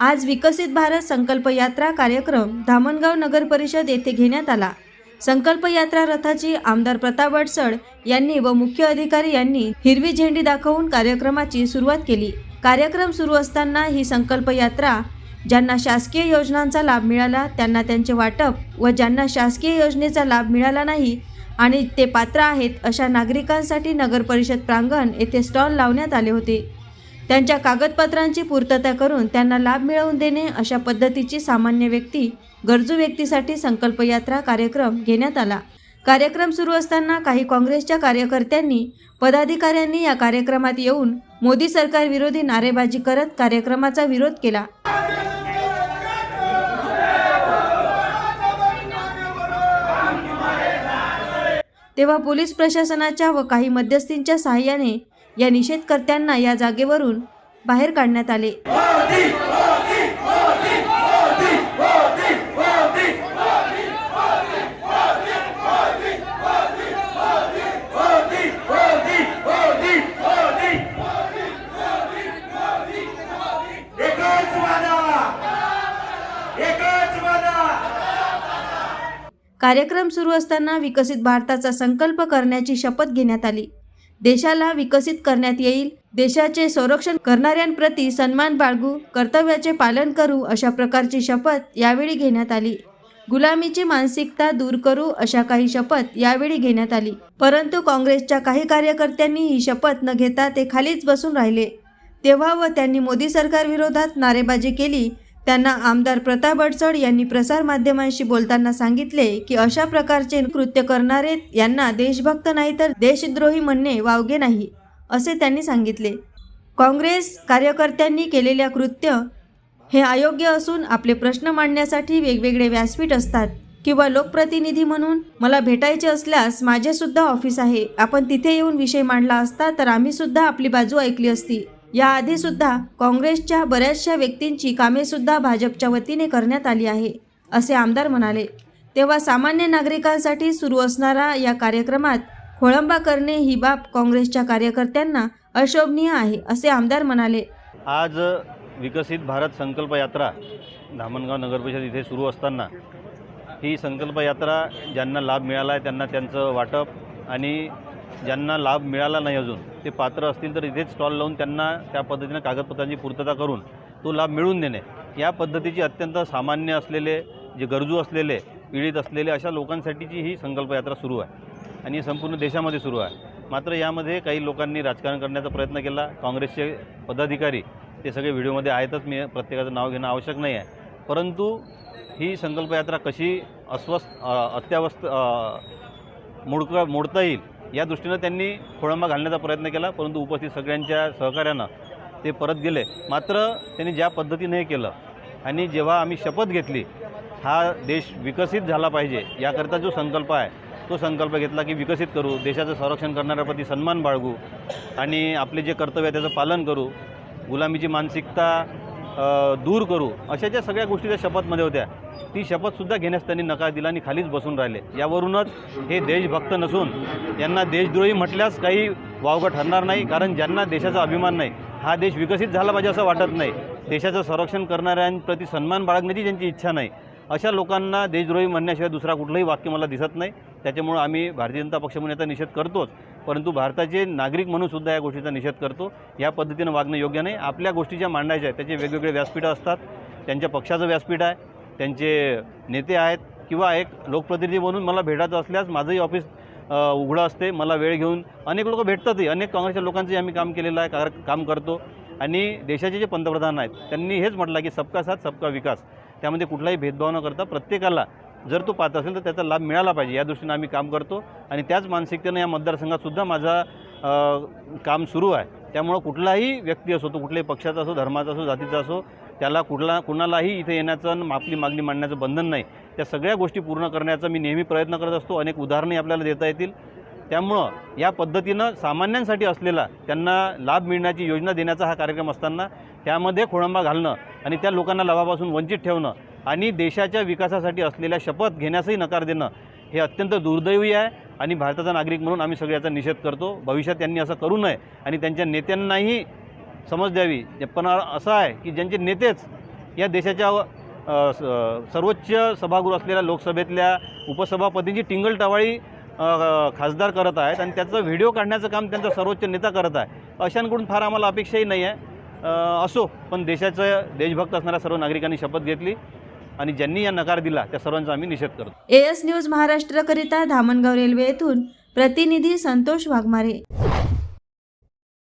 आज विकसित भारत संकल्प यात्रा कार्यक्रम धामणगाव नगर परिषद येथे घेण्यात आला. संकल्प यात्रा रथाची आमदार प्रताप अडसड यांनी व मुख्य अधिकारी यांनी हिरवी झेंडी दाखवून कार्यक्रमाची सुरुवात केली. कार्यक्रम सुरू असताना ही संकल्प यात्रा ज्यांना शासकीय योजनांचा लाभ मिळाला त्यांना त्यांचे वाटप व ज्यांना शासकीय योजनेचा लाभ मिळाला नाही आणि ते पात्र आहेत अशा नागरिकांसाठी नगर परिषद प्रांगण येथे स्टॉल लावण्यात आले होते. त्यांच्या कागदपत्रांची पूर्तता करून त्यांना लाभ मिळवून देणे अशा पद्धतीची सामान्य व्यक्ती गरजू व्यक्तीसाठी संकल्पयात्रा कार्यक्रम घेण्यात आला. कार्यक्रम सुरू असताना काही काँग्रेसच्या कार्यकर्त्यांनी पदाधिकाऱ्यांनी या कार्यक्रमात येऊन मोदी सरकार विरोधी नारेबाजी करत कार्यक्रमाचा विरोध केला. तेव्हा पोलीस प्रशासनाच्या व काही मध्यस्थींच्या सहाय्याने या निषेधकर्त्यांना या जागेवरून बाहेर काढण्यात आले. कार्यक्रम सुरू असताना विकसित भारताचा संकल्प करण्याची शपथ घेण्यात आली. देशाला विकसित करण्यात येईल. देशाचे संरक्षण करणाऱ्यांप्रती सन्मान बाळगू कर्तव्याचे पालन करू अशा प्रकारची शपथ यावेळी घेण्यात आली. गुलामीची मानसिकता दूर करू अशा काही शपथ यावेळी घेण्यात आली. परंतु काँग्रेसच्या काही कार्यकर्त्यांनी ही शपथ न घेता ते खालीच बसून राहिले. तेव्हा व त्यांनी मोदी सरकारविरोधात नारेबाजी केली. त्यांना आमदार प्रताप अडचड यांनी प्रसारमाध्यमांशी बोलताना सांगितले की अशा प्रकारचे कृत्य करणारे यांना देशभक्त नाही तर देशद्रोही म्हणणे वावगे नाही असे त्यांनी सांगितले. काँग्रेस कार्यकर्त्यांनी केलेल्या कृत्य हे अयोग्य असून आपले प्रश्न मांडण्यासाठी वेगवेगळे व्यासपीठ असतात किंवा लोकप्रतिनिधी म्हणून मला भेटायचे असल्यास माझे सुद्धा ऑफिस आहे. आपण तिथे येऊन विषय मांडला असता तर आम्ही सुद्धा आपली बाजू ऐकली असती. याआधी सुद्धा काँग्रेसच्या बऱ्याचशा व्यक्तींची कामेसुद्धा भाजपच्या वतीने करण्यात आली आहे असे आमदार म्हणाले. तेव्हा सामान्य नागरिकांसाठी सुरू असणारा या कार्यक्रमात खोळंबा करणे ही बाब काँग्रेसच्या कार्यकर्त्यांना अशोभनीय आहे असे आमदार म्हणाले. आज विकसित भारत संकल्प यात्रा धामणगाव नगर परिषद इथे सुरू असताना ही संकल्प यात्रा ज्यांना लाभ मिळाला आहे त्यांना त्यांचं वाटप आणि ज्यांना लाभ मिळाला नाही अजून ते पात्र असतील तर इथेच स्टॉल लावून त्यांना त्या पद्धतीनं कागदपत्रांची पूर्तता करून तो लाभ मिळवून देणे. या पद्धतीची अत्यंत सामान्य असलेले जे गरजू असलेले पीडित असलेले अशा लोकांसाठीची ही संकल्पयात्रा सुरू आहे. आणि संपूर्ण देशामध्ये सुरू आहे. मात्र यामध्ये काही लोकांनी राजकारण करण्याचा प्रयत्न केला. काँग्रेसचे पदाधिकारी ते सगळे व्हिडिओमध्ये आहेतच. मी प्रत्येकाचं नाव घेणं आवश्यक नाही आहे. परंतु ही संकल्पयात्रा कशी अस्वस्थ अत्यावस्थ मोडक मोडता येईल या दृष्टीनं त्यांनी खोळंबा घालण्याचा प्रयत्न केला परंतु उपस्थित सगळ्यांच्या सहकार्यानं ते परत गेले. मात्र त्यांनी ज्या पद्धतीने हे केलं आणि जेव्हा आम्ही शपथ घेतली हा देश विकसित झाला पाहिजे याकरता जो संकल्प आहे तो संकल्प घेतला की विकसित करू देशाचं संरक्षण करणाऱ्याप्रती सन्मान बाळगू आणि आपले जे कर्तव्य आहे त्याचं पालन करू गुलामीची मानसिकता दूर करू अशा ज्या सगळ्या गोष्टी त्या शपथमध्ये होत्या ती शपथसुद्धा घेण्यास त्यांनी नकार दिला आणि खालीच बसून राहिले. यावरूनच हे देशभक्त नसून यांना देशद्रोही म्हटल्यास काही वावगं ठरणार नाही कारण ज्यांना देशाचा अभिमान नाही हा देश विकसित झाला पाहिजे असं वाटत नाही. देशाचं संरक्षण करणाऱ्यांप्रती सन्मान बाळगण्याची ज्यांची इच्छा नाही अशा लोकांना देशद्रोही म्हणण्याशिवाय दुसरा कुठलंही वाक्य मला दिसत नाही. त्याच्यामुळं आम्ही भारतीय जनता पक्ष म्हणून याचा निषेध करतोच परंतु भारताचे नागरिक म्हणून सुद्धा या गोष्टीचा निषेध करतो. या पद्धतीनं वागणं योग्य नाही. आपल्या गोष्टी ज्या मांडायच्या आहेत. त्याचे वेगवेगळे व्यासपीठं असतात. त्यांच्या पक्षाचं व्यासपीठ आहे. त्यांचे नेते आहेत किंवा एक लोकप्रतिनिधी म्हणून मला भेटायचं असल्यास माझंही ऑफिस उघडं असते. मला वेळ घेऊन अनेक लोक भेटतातही. अनेक काँग्रेसच्या लोकांचंही आम्ही काम केलेलं आहे कार काम करतो. आणि देशाचे जे पंतप्रधान आहेत त्यांनी हेच म्हटलं की सबका साथ सबका विकास. त्यामध्ये कुठलाही भेदभाव न करता प्रत्येकाला जर तो पाहत असेल तर त्याचा लाभ मिळाला पाहिजे. या दृष्टीनं आम्ही काम करतो. आणि त्याच मानसिकतेनं या मतदारसंघातसुद्धा माझा काम सुरू आहे. त्यामुळं कुठलाही व्यक्ती असो तो कुठल्याही पक्षाचा असो धर्माचा असो जातीचा असो त्याला कुठला कुणालाही इथे येण्याचं आणि आपली मागणी मांडण्याचं बंधन नाही. त्या सगळ्या गोष्टी पूर्ण करण्याचा मी नेहमी प्रयत्न करत असतो. अनेक उदाहरणंही आपल्याला देता येतील. त्यामुळं या पद्धतीनं सामान्यांसाठी असलेला त्यांना लाभ मिळण्याची योजना देण्याचा हा कार्यक्रम असताना त्यामध्ये खोळंबा घालणं आणि त्या लोकांना लाभापासून वंचित ठेवणं आणि देशाच्या विकासासाठी असलेल्या शपथ घेण्यासही नकार देणं हे अत्यंत दुर्दैवी आहे आणि भारताचा नागरिक म्हणून आम्ही सगळ्याचा निषेध करतो. भविष्यात त्यांनी असं करू नये आणि त्यांच्या नेत्यांनाही समज द्यावी. पण असं आहे की ज्यांचे नेतेच या देशाच्या स- सर्वोच्च सभागृह असलेल्या लोकसभेतल्या उपसभापतींची टिंगलटवाळी खासदार करत आहेत आणि त्याचं व्हिडिओ काढण्याचं काम त्यांचा सर्वोच्च नेता करत आहे. अशांकडून फार आम्हाला अपेक्षाही नाही आहे. असो पण देशाचं देशभक्त असणाऱ्या सर्व नागरिकांनी शपथ घेतली आणि ज्यांनी या नकार दिला त्या सर्वांचा आम्ही निषेध करतो. एएस न्यूज महाराष्ट्रकरिता धामणगाव रेल्वे येथून प्रतिनिधी संतोष वाघमारे.